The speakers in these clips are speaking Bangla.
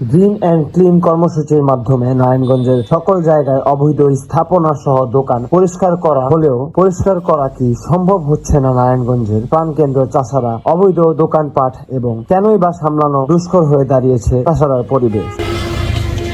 গ্রিন অ্যান্ড ক্লিন কর্মসূচির মাধ্যমে নারায়ণগঞ্জের সকল জায়গায় অবৈধ স্থাপনা সহ দোকান পরিষ্কার করা হলেও পরিষ্কার করা কি সম্ভব হচ্ছে না নারায়ণগঞ্জের প্রাণকেন্দ্র চাষারা অবৈধ দোকানপাট এবং কেনই বা সামলানো দুষ্কর হয়ে দাঁড়িয়েছে চাষারার পরিবেশ?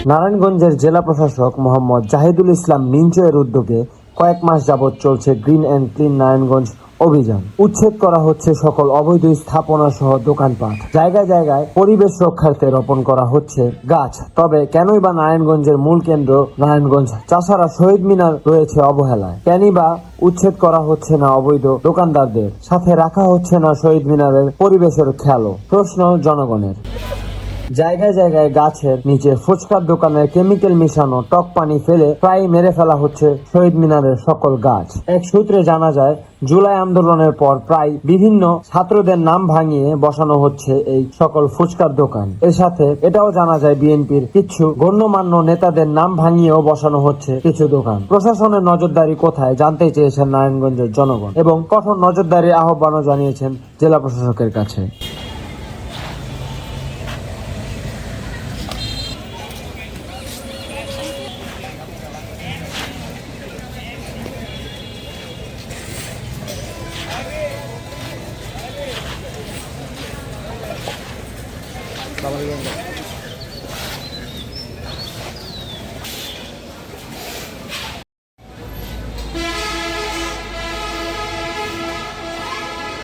নারায়ণগঞ্জের জেলা প্রশাসক মোহাম্মদ জাহিদুল ইসলাম মিঞ্চু এর উদ্যোগে কয়েক মাস যাবৎ চলছে গ্রিন অ্যান্ড ক্লিন নারায়ণগঞ্জ অভিযান। উচ্ছেদ করা হচ্ছে সকল অবৈধ স্থাপনা সহ দোকানপাট। জায়গায় জায়গায় পরিবেশ রক্ষার্থে রোপণ করা হচ্ছে গাছ। তবে কেনই বা নারায়ণগঞ্জের মূল কেন্দ্র নারায়ণগঞ্জ? চাষারা শহীদ মিনার রয়েছে অবহেলায়। কেনই বা উচ্ছেদ করা হচ্ছে না অবৈধ দোকানদারদের? সাথে রাখা হচ্ছে না শহীদ মিনারের পরিবেশের খেয়ালও। প্রশ্ন জনগণের। জায়গায় জায়গায় গাছের নিচে ফুচকার দোকানের কেমিক্যাল মিশানো টক পানি ফেলে প্রায় মেরে ফেলা হচ্ছে শহীদ মিনারের সকল গাছ। এক সূত্রে জানা যায়, জুলাই আন্দোলনের পর প্রায় বিভিন্ন ছাত্রদের নাম ভাঙিয়ে বসানো হচ্ছে এই সকল ফুচকার দোকান। এর সাথে এটাও জানা যায়, বিএনপির কিছু গণ্যমান্য নেতাদের নাম ভাঙিয়েও বসানো হচ্ছে কিছু দোকান। প্রশাসনের নজরদারি কোথায় জানতে চেয়েছেন নারায়ণগঞ্জের জনগণ এবং কঠোর নজরদারির আহ্বানও জানিয়েছেন জেলা প্রশাসকের কাছে। বাবার গঙ্গা